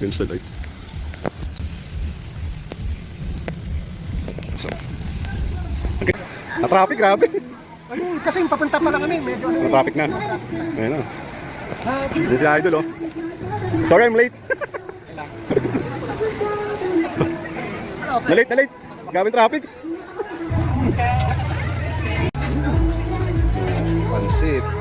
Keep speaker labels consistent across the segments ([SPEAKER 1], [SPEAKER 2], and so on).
[SPEAKER 1] Yun sa light. So. Okay. Na-traffic, grabe.
[SPEAKER 2] Ano, kasi papunta pa lang kami, medyo ano.
[SPEAKER 1] Na-traffic na. Ayun na. Yun si Idol, oh. Sorry, I'm late. na-late, na-late. Gawin traffic. Pansit.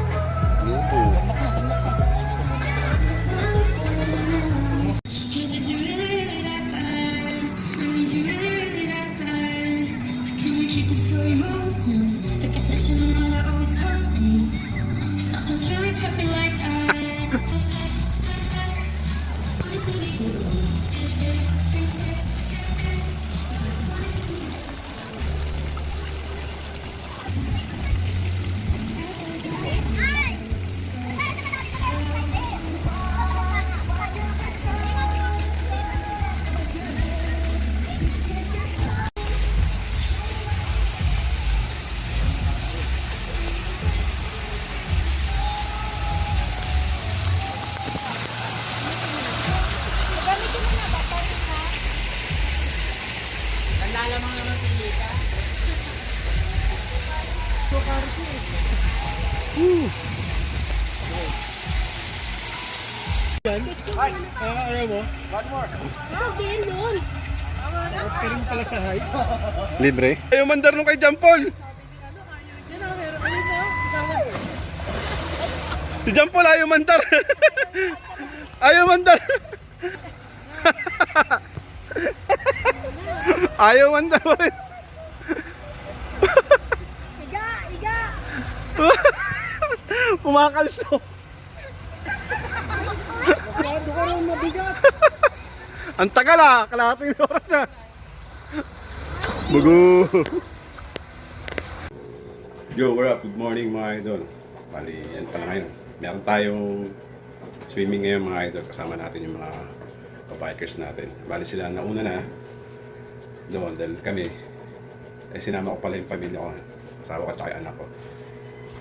[SPEAKER 2] Ah, ayaw mo?
[SPEAKER 3] Ito din nun.
[SPEAKER 2] Karing pala sa height.
[SPEAKER 1] Libre. Ayaw mandar nung kay John Paul. Si John Paul ayaw mandar. ayaw mandar. ayaw mandar pa rin.
[SPEAKER 3] Iga, iga.
[SPEAKER 1] Kumakalso.
[SPEAKER 2] Masyado ka rin mabigat.
[SPEAKER 1] Ang tagal ah. Kalahating oras na. Bugo. Yo, what up? Good morning mga idol. Bali, yan pala ngayon. Meron tayong swimming ngayon mga idol. Kasama natin yung mga bikers natin. Bali sila nauna na doon dahil kami eh sinama ko pala yung pamilya ko. Asawa ko at yung anak ko.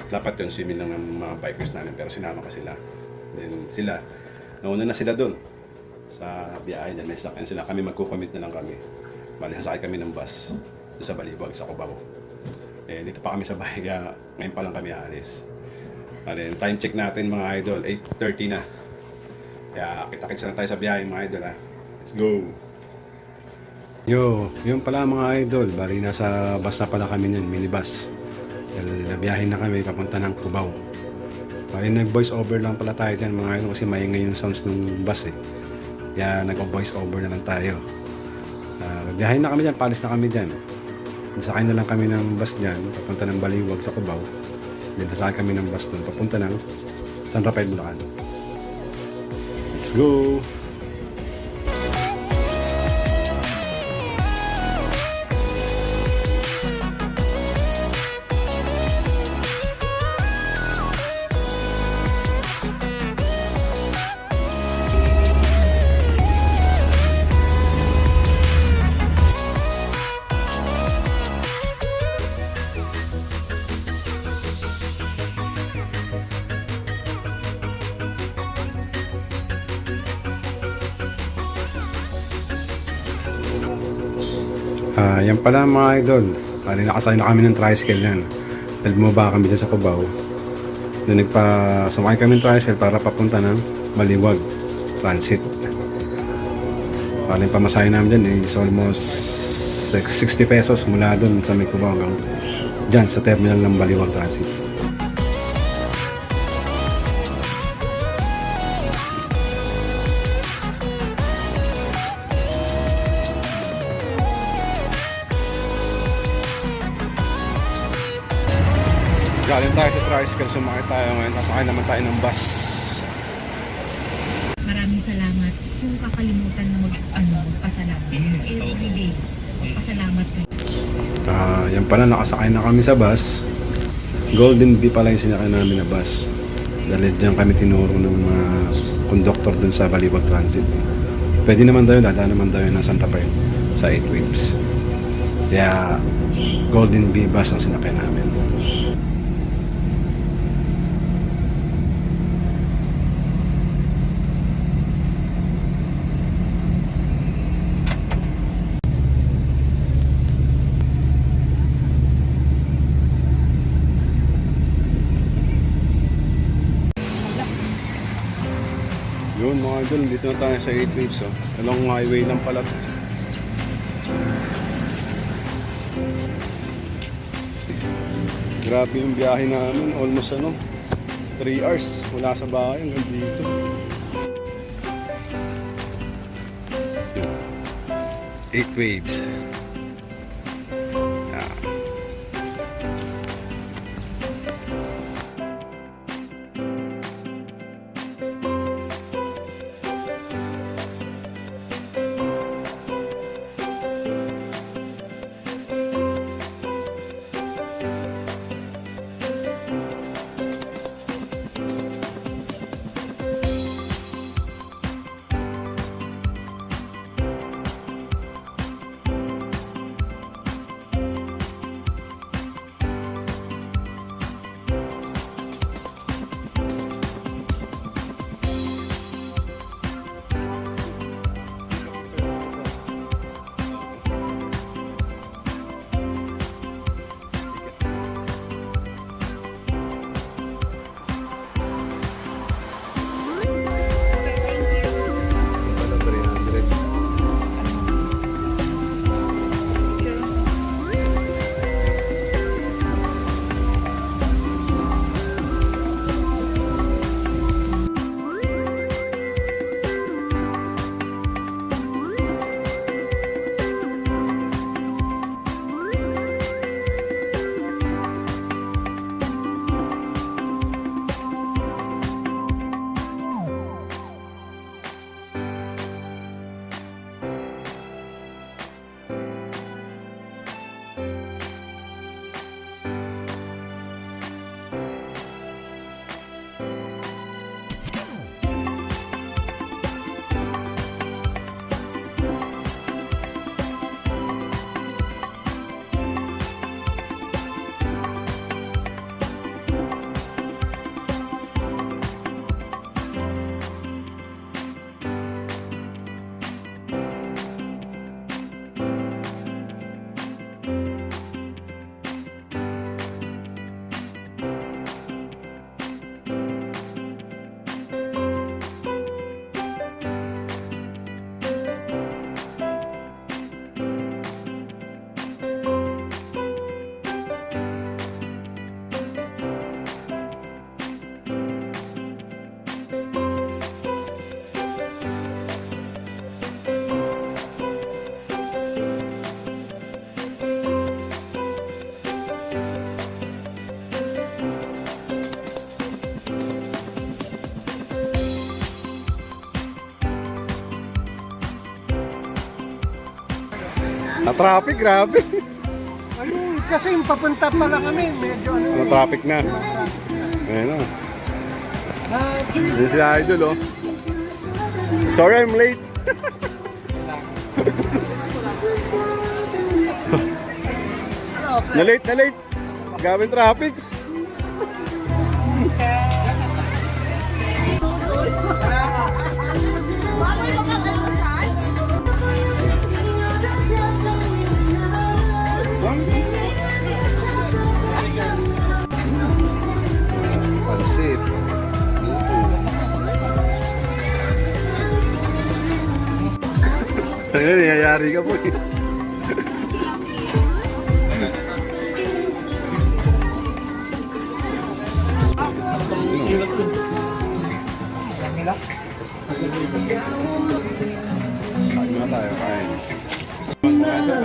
[SPEAKER 1] Dapat yun swimming ng mga bikers namin pero sinama ko sila. Then sila, nauna na sila doon sa biyahe dyan. May sakyan sila. Kami magkukomit na lang kami. Bali, sasakay kami ng bus sa Balibag, sa Cubao. Eh, dito pa kami sa bahay, kaya ngayon pa lang kami alis. Bali, time check natin mga idol, 8.30 na. Kaya kita-kits na tayo sa biyahe mga idol ha. Let's go! Yo, yun pala mga idol. Bali, nasa bus na pala kami nun, minibus. Dahil nabiyahin na kami papunta ng Cubao. Bali, nag-voice over lang pala tayo dyan mga idol kasi maingay yung sounds ng bus eh. Kaya nag-voice over na lang tayo. Uh, na kami dyan, palis na kami dyan. Sakay na lang kami ng bus dyan, papunta ng Baliwag sa Cubao. Then sasakay kami ng bus doon, papunta ng San Rafael, Bulacan. Let's go! Ah, yan pala mga idol. Bali nakasakay na kami ng tricycle yan. Dahil bumaba kami dyan sa Cubao. Then nagpa sumakay kami ng tricycle para papunta ng Baliwag Transit. Bali yung pamasahe namin dyan is almost six- 60 pesos mula doon sa may Cubao hanggang dyan sa terminal ng Baliwag Transit. Galing tayo sa tricycle, sumakay tayo ngayon. Nasakay naman tayo ng bus.
[SPEAKER 4] Maraming salamat. Kung kakalimutan na mag, ano, magpasalamat. Every day, magpasalamat ka.
[SPEAKER 1] Ah, yan pala, nakasakay na kami sa bus. Golden Bee pala yung sinakay namin na bus. Dahil dyan kami tinuro ng mga conductor dun sa Balibag Transit. Pwede naman daw yun, dadaan naman daw yun ng Santa Fe sa 8 Waves. Kaya, Golden Bee bus ang sinakay namin. Yun mga idol, dito na tayo sa 8 waves oh. Along highway lang pala. to. Grabe yung biyahe namin, almost ano, 3 hours mula sa bahay hanggang dito. 8 waves. Na traffic, grabe.
[SPEAKER 2] Ayun, kasi yung papunta pala kami, medyo ano.
[SPEAKER 1] Na traffic na. Ayun oh.
[SPEAKER 2] Ah,
[SPEAKER 1] Yun si Idol oh. Sorry I'm late. na late, na late. Gawin traffic. Ano nangyayari ka po eh. Kain na tayo, kain.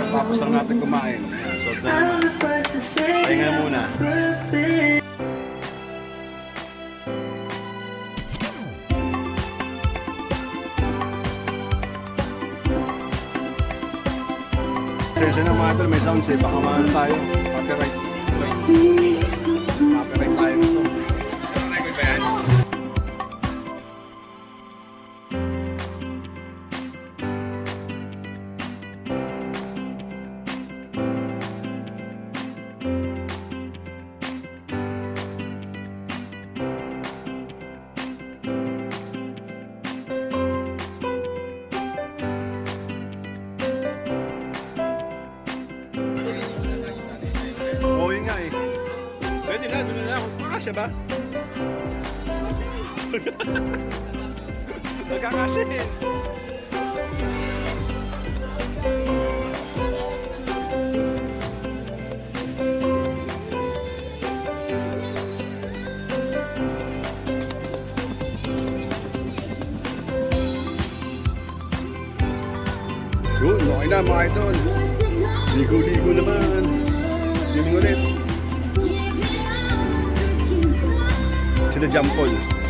[SPEAKER 1] Tapos lang natin kumain. So, na naman. Pahinga muna. Idol, may sound safe. Baka maano tayo. Copyright doon na lang. nói ba? Magkakasin. Yun, okay na mga idol. Ligo-ligo naman. Swimming ulit. Sila Jampol. Hmm.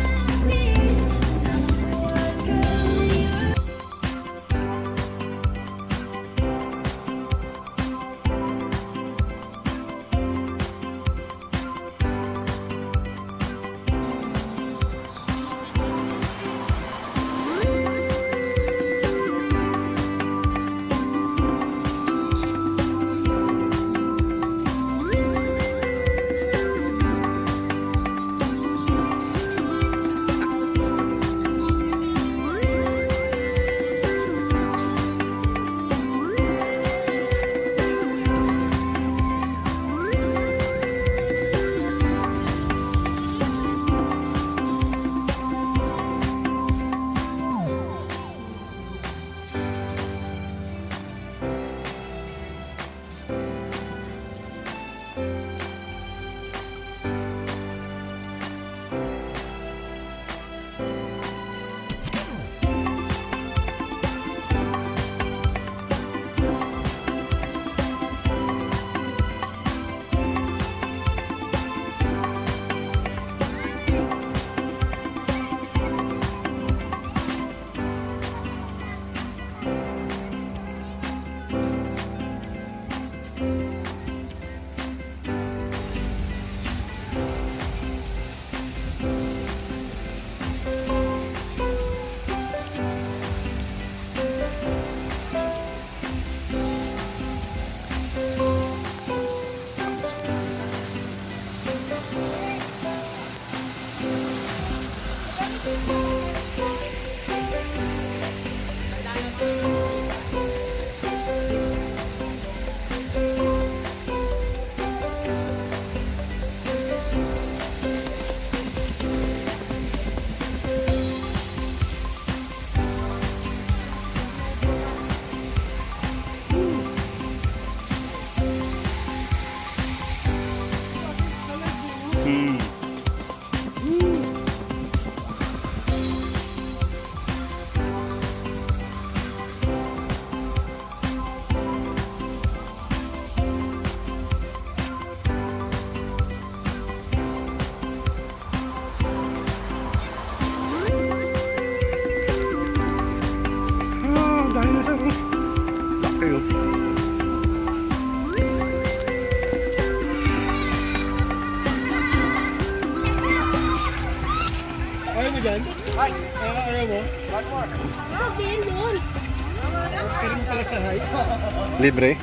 [SPEAKER 1] Libre?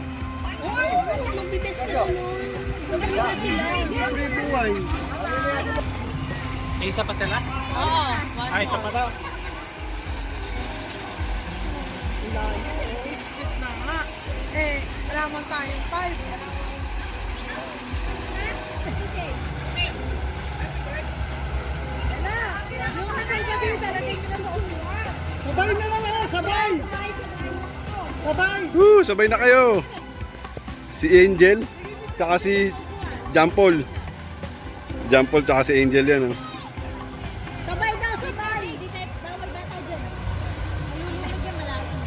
[SPEAKER 3] Oo, magbibes ka na nun. Sabi na sila.
[SPEAKER 2] Libre buhay.
[SPEAKER 5] Isa pa sila?
[SPEAKER 4] Oo.
[SPEAKER 5] Ay, isa pa daw.
[SPEAKER 4] Eh, wala man tayong five.
[SPEAKER 2] Sabay na lang eh! Sabay! Sabay!
[SPEAKER 1] Woo, sabay na kayo. Si Angel, tsaka si Jampol. Jampol tsaka si Angel yan. Oh.
[SPEAKER 3] Sabay daw, sabay! Bawal bata dyan. Malulunod yan malalim.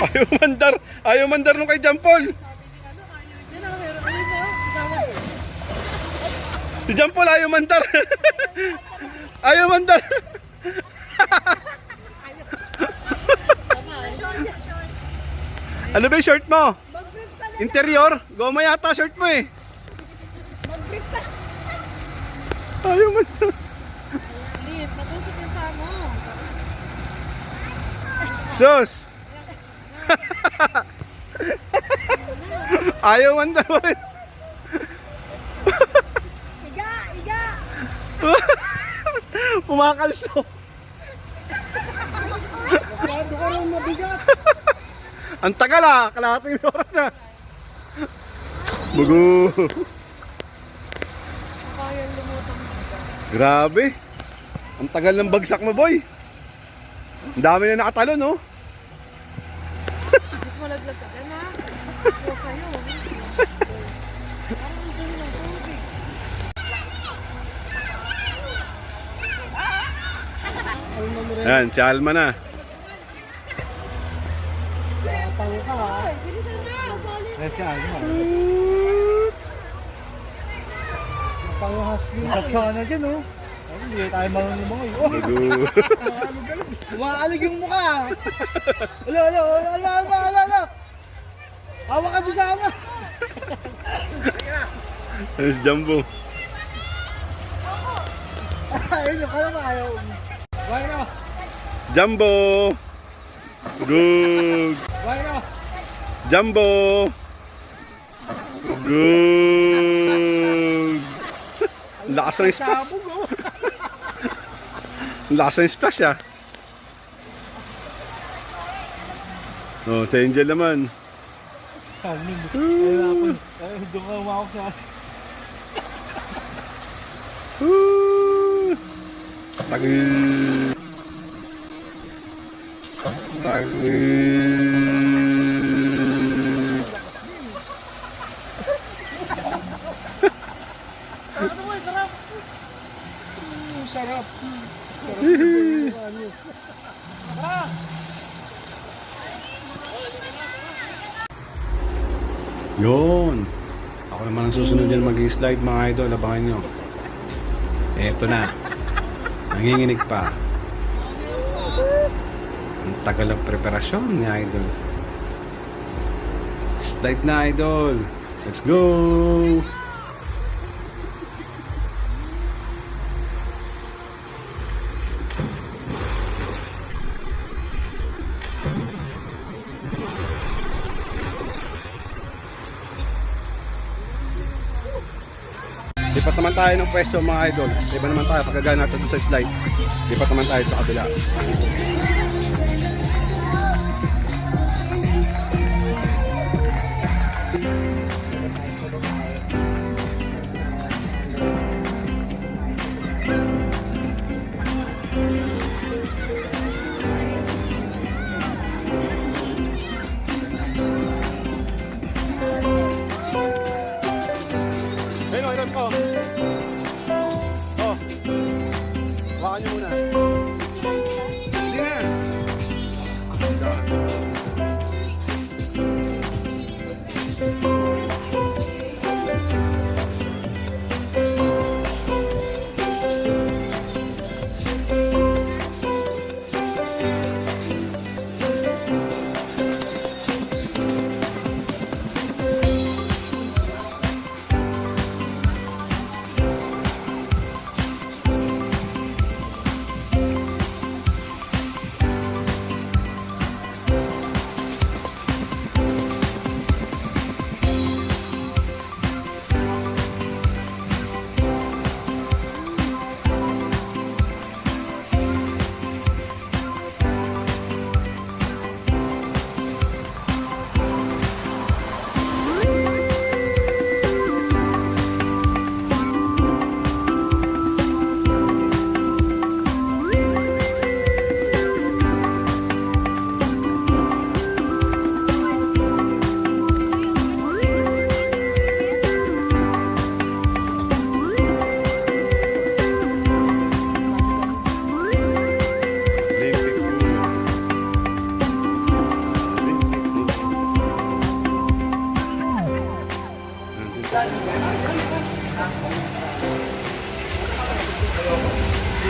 [SPEAKER 1] Ayaw mandar. Ayaw mandar nung kay Jampol. Si Jampol ayaw mandar. ayaw mandar. ano ba yung short mo?
[SPEAKER 3] Na.
[SPEAKER 1] Interior? Goma yata short mo eh. Ayaw mandar.
[SPEAKER 4] Please, matusok yung mo.
[SPEAKER 1] Sus! ayaw mandar pa rin.
[SPEAKER 3] Iga, iga.
[SPEAKER 1] Pumakalso.
[SPEAKER 2] Masyado ka lang mabigat.
[SPEAKER 1] Ang tagal ah, kalahating oras na. Bugo.
[SPEAKER 4] Kaya lumutang
[SPEAKER 1] Grabe. Ang tagal ng bagsak mo, boy. Ang dami na nakatalo, no?
[SPEAKER 2] Mas malaglag ka na. Ako sa'yo.
[SPEAKER 1] Ayan, si Alma na.
[SPEAKER 2] Pango ka ha. Pangahas yun. Katsana dyan oh. Ay, Hindi tayo marunong. Oh,
[SPEAKER 1] Bago.
[SPEAKER 2] umaalig yung mukha. Ala, ala, ala, ala, ala, ala, ala. Hawak ka doon sa ama.
[SPEAKER 1] Ayan si Jumbo.
[SPEAKER 2] Ayun yung kala ayaw. Na?
[SPEAKER 1] Jumbo! Good!
[SPEAKER 2] Na?
[SPEAKER 1] Jumbo! Good! Lakas ng splash.
[SPEAKER 2] Oh.
[SPEAKER 1] Lakas ng splash ah. Oh, sa Angel naman.
[SPEAKER 2] Sabi mo. Ayun ako. Sa!
[SPEAKER 1] Tagil. Tagil.
[SPEAKER 2] Ano mo, sarap. Sarap.
[SPEAKER 1] Yun. Ako naman ang susunod dyan mag-slide mga idol. Abangan nyo. Eto na. Nanginginig pa. Ang tagal ng preparasyon ni idol. Slide na idol. Let's go! Lipat naman tayo ng pwesto mga idol. Iba naman tayo pagkagana natin sa slide. Lipat naman tayo sa kabila.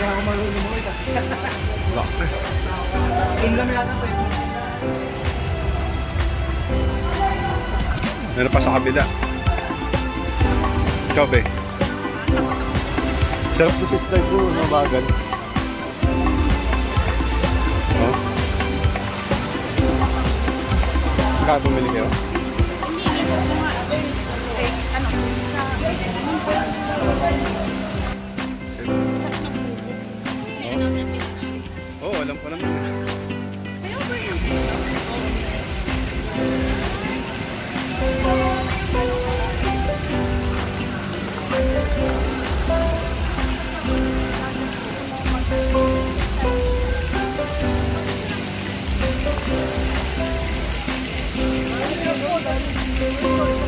[SPEAKER 1] Hindi
[SPEAKER 2] ako marunong lumangoy.
[SPEAKER 1] Lock.
[SPEAKER 2] Doon lang yata to.
[SPEAKER 1] Meron pa sa kabila. Ikaw, be. Sarap to sa slide doon, mga bagal. Oh. Kaya bumili kayo? Oo, oh, alam ko lang. Thank you.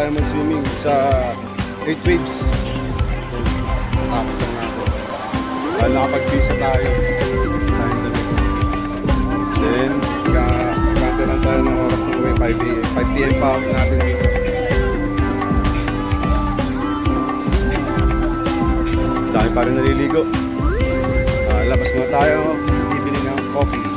[SPEAKER 1] Tayo mag-swimming sa 8 waves. Tapos na natin. Uh, nakapag-visa tayo. Then, kanta lang tayo ng oras ng uwi. 5 p.m. 5 p.m. pa out natin dito. Dami pa rin naliligo. Ah, labas muna tayo. Bibili ng coffee.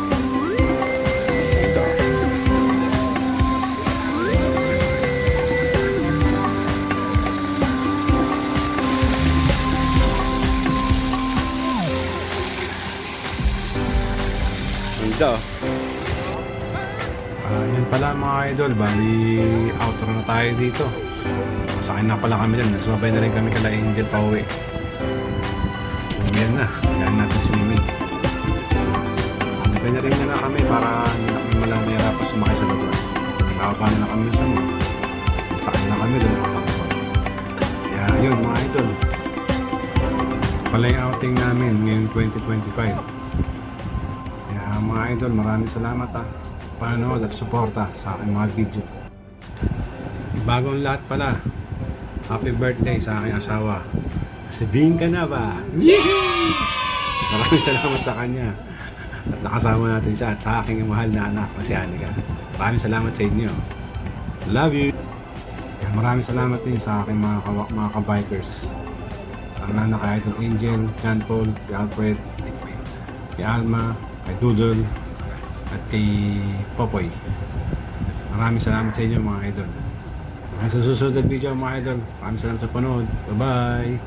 [SPEAKER 1] Ganda. Ah, yan pala mga idol, bali outro na tayo dito. Masakay na pala kami dyan, nagsubay na rin kami kala Angel pa uwi. Yan na, kailangan natin swimming. Sabay na rin na kami para hindi na kami malang mahirapan sumakay sa lutuan. Nakapa na kami sa mo. Sakay na kami doon. Kaya yun mga idol. Pala yung outing namin ngayong 2025. Mga idol, maraming salamat ah. Panonood at suporta sa aking mga video. Bagong lahat pala. Happy birthday sa aking asawa. Sabihin ka na ba? Maraming salamat sa kanya. At nakasama natin siya at sa aking mahal na anak na si Anika. Maraming salamat sa inyo. Love you! Maraming salamat din sa aking mga, kawa- mga kabikers. Ang nana kay Idol Angel, John Paul, Alfred, kay Alma, kay Doodle, at kay Popoy. Maraming salamat sa inyo mga idol. Hanggang sa susunod video mga idol. Maraming salamat sa panood. Bye-bye!